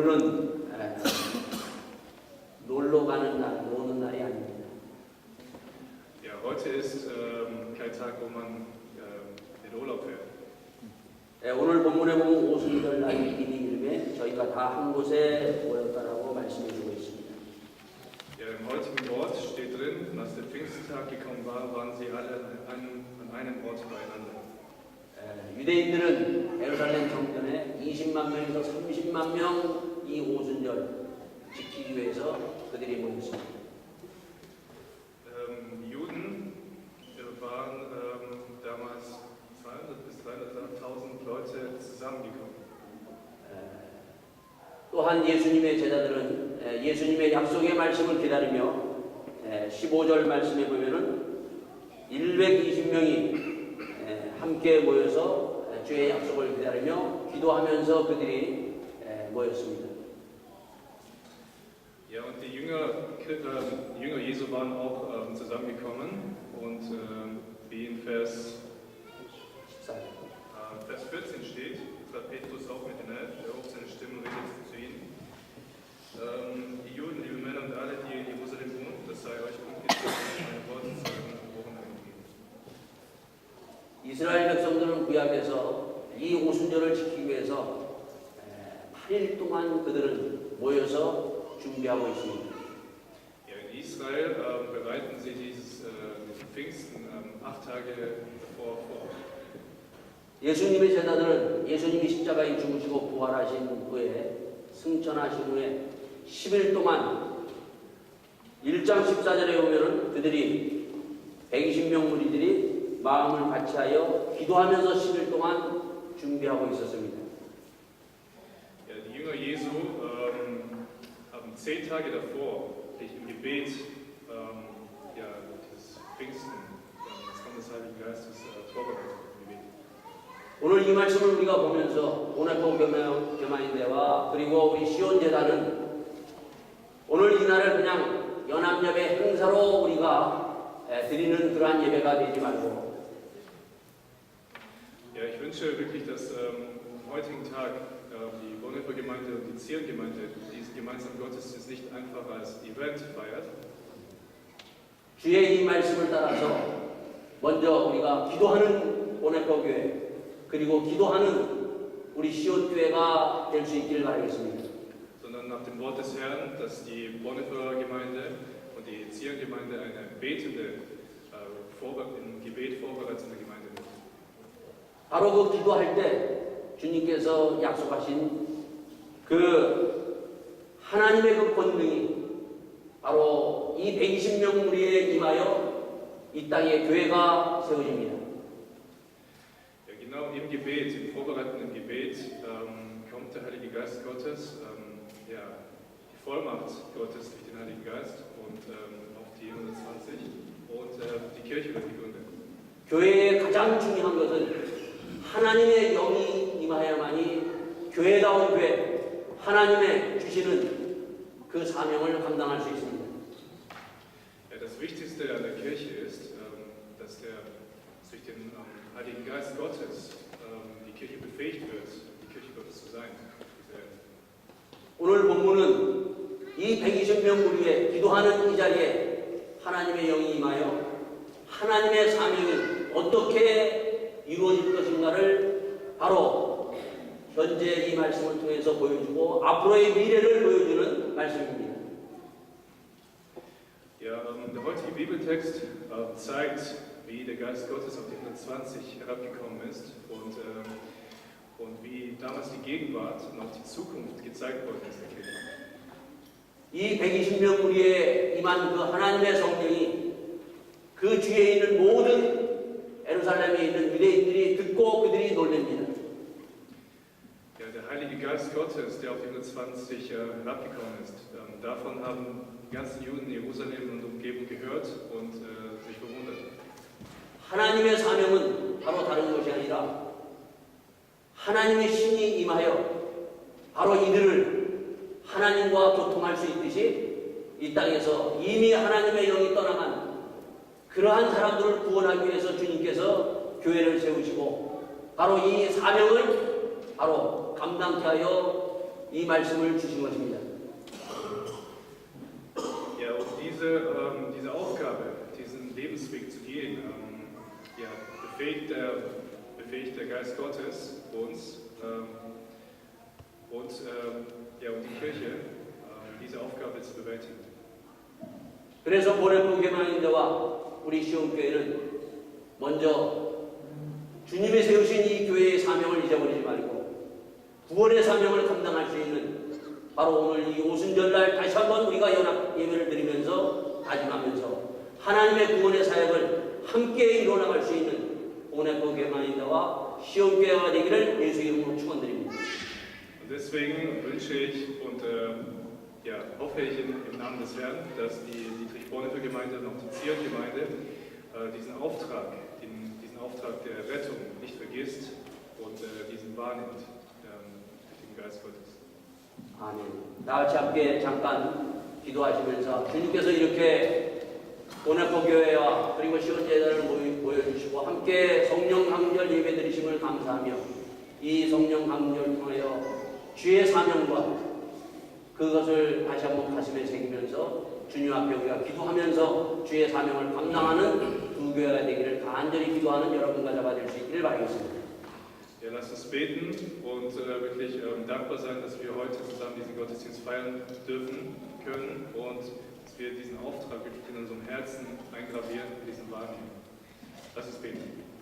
오늘은 에, 놀러 가는 날, 노는 날이 아닙니다. Ja, heute ist ähm, kein Tag, wo man ähm, in Urlaub fährt. 에, 오늘 본문에 보면 오순절 날 이미 이름에 저희가 다 한 곳에 모였다라고 말씀해 주고 있습니다. Ja, Im heutigen Wort steht drin, als der Pfingsttag gekommen war, waren sie alle an einem, an einem Ort beieinander. 에, 유대인들은 예루살렘 성전에 20만 명에서 30만 명 이 오순절 지키기 위해서 그들이 모였습니다. Ähm, die Juden waren ähm, damals 200 bis 300.000 Leute zusammengekommen. 에, 또한 예수님의 제자들은 에, 예수님의 약속의 말씀을 기다리며 에, 15절 말씀에 보면은 120명이 함께 모여서 에, 주의 약속을 기다리며 기도하면서 그들이 에, 모였습니다. Ja, und die Jünger, äh, die Jünger Jesu waren auch ähm, zusammengekommen und ähm, wie in Vers, 14절. äh, Vers 14 steht, trat Petrus auch mit den Elf, er hob seine Stimme und redete zu ihnen. Ähm, die Juden, liebe Männer und alle, die in Jerusalem wohnen, das sei euch kundgetan, meine Worte zu euren Ohren eingegeben. 이스라엘 백성들은 구약에서 이 오순절을 지키기 위해서 에, 8일 동안 그들은 모여서 준비하고 있습니다. In Israel ähm, bereiten sie dieses, äh, Pfingsten ähm, acht Tage davor vor. 예수님의 제자들은 예수님이 십자가에 죽으시고 부활하신 후에 승천하신 후에 10일 동안 1장 14절에 보면은 그들이 120명 무리들이 마음을 같이하여 기도하면서 10일 동안 준비하고 있었습니다. Ja, die Jünger Jesu ähm, haben zehn Tage davor sich im Gebet ähm, ja, des Pfingsten, ähm, des Kommen des Heiligen Geistes äh, vorbereitet. 오늘 이 말씀을 우리가 보면서 오늘도 교만인대와 그리고 우리 시온 재단은 오늘 이날을 그냥 연합예배 행사로 우리가 에, 드리는 그러한 예배가 되지 말고 Ja, ich wünsche wirklich, dass ähm, am heutigen Tag äh, die Bonhoeffer Gemeinde und die Zion-Gemeinde diesen gemeinsamen Gottesdienst nicht einfach als Event feiert, 주의 이 말씀을 따라서 먼저 우리가 기도하는 보네퍼 교회 그리고 기도하는 우리 시온 교회가 될 수 있기를 바라겠습니다. sondern nach dem Wort des Herrn, dass die Bonhoeffer Gemeinde und die Zion-Gemeinde eine betende, äh, vorbe- im Gebet vorbereitende Gemeinde wird. 바로 그 기도할 때 주님께서 약속하신 그 하나님의 그 권능이 바로 이 120명 무리에 임하여 이 땅에 교회가 세워집니다. Genau im Gebet, im vorbereitenden Gebet, ähm, kommt der Heilige Geist Gottes, ähm, ja, die Vollmacht Gottes durch den Heiligen Geist und ähm, auf die 120 und äh, die Kirche wird gegründet. 교회의 가장 중요한 것은 하나님의 영이 임하여야만이 교회다운 교회, 하나님의 주시는 그 사명을 감당할 수 있습니다. Das Wichtigste an der Kirche ist, ähm, dass, der, durch den ähm, Heiligen Geist Gottes ähm, die Kirche befähigt wird, die Kirche Gottes zu sein. 오늘 본문은 이 120명 무리에 기도하는 이 자리에 하나님의 영이 임하여 하나님의 사명이 어떻게 이루어질 것인가를 바로 현재 이 말씀을 통해서 보여주고 앞으로의 미래를 보여주는 말씀입니다. Ja, ähm, der heutige Bibeltext äh, zeigt, wie der Geist Gottes auf die 120 herabgekommen ist und, ähm, und wie damals die Gegenwart und auch die Zukunft gezeigt worden ist der. 이 120명 무리에 임한 그 하나님의 성령이 그 뒤에 있는 모든 에루살렘에 있는 유대인들이 듣고 그들이 놀랍니다. Ja, der Heilige Geist Gottes, der auf 120 äh, herabgekommen ist, ähm, davon haben die ganzen Juden in Jerusalem und Umgebung gehört und äh, sich verwundert. 하나님의 사명은 바로 다른 것이 아니라 하나님의 신이 임하여 바로 이들을 하나님과 교통할 수 있듯이 이 땅에서 이미 하나님의 영이 떠나간 그러한 사람들을 구원하기 위해서 주님께서 교회를 세우시고 바로 이 사명을 바로 감당케 하여 이 말씀을 주신 것입니다. Ja, und diese, ähm, diese Aufgabe, diesen Lebensweg zu gehen, ähm, ja, befähigt, der, befähigt der Geist Gottes uns ähm, und, ähm, ja, und die Kirche, ähm, diese Aufgabe zu bewältigen. 그래서 모래포 개망인대와 우리 시온교회는 먼저 주님이 세우신 이 교회의 9월의 사명을 감당할 수 있는 바로 오늘 이 오순절날 다시 한번 우리가 연합 예배를 드리면서 다짐하면서 하나님의 구원의 사역을 함께 이뤄나갈 수 있는 오네포 개만인다와 시온 교회가 되기를 예수 이름으로 축원드립니다. Deswegen wünsche ich und äh, ja, hoffe ich im Namen des Herrn, dass die Dietrich-Bonhoeffer-Gemeinde und auch die Zion-Gemeinde äh, diesen Auftrag, den, diesen Auftrag der Rettung nicht vergisst und äh, diesen wahrnimmt. 아멘. 다 같이 함께 잠깐 기도하시면서 주님께서 이렇게 보네포 교회와 그리고 시원제단을 모여주시고 함께 성령 강절 예배 드리심을 감사하며 이 성령 강절 통하여 주의 사명과 그것을 다시 한번 가슴에 새기면서 주님 앞에 우리가 기도하면서 주의 사명을 감당하는 두 교회가 되기를 간절히 기도하는 여러분과 잡아 될 수 있기를 바라겠습니다. Ja, lasst uns beten und äh, wirklich ähm, dankbar sein, dass wir heute zusammen diesen Gottesdienst feiern dürfen können und dass wir diesen Auftrag wirklich in unserem Herzen eingravieren, diesen wahrnehmen. Lass uns beten.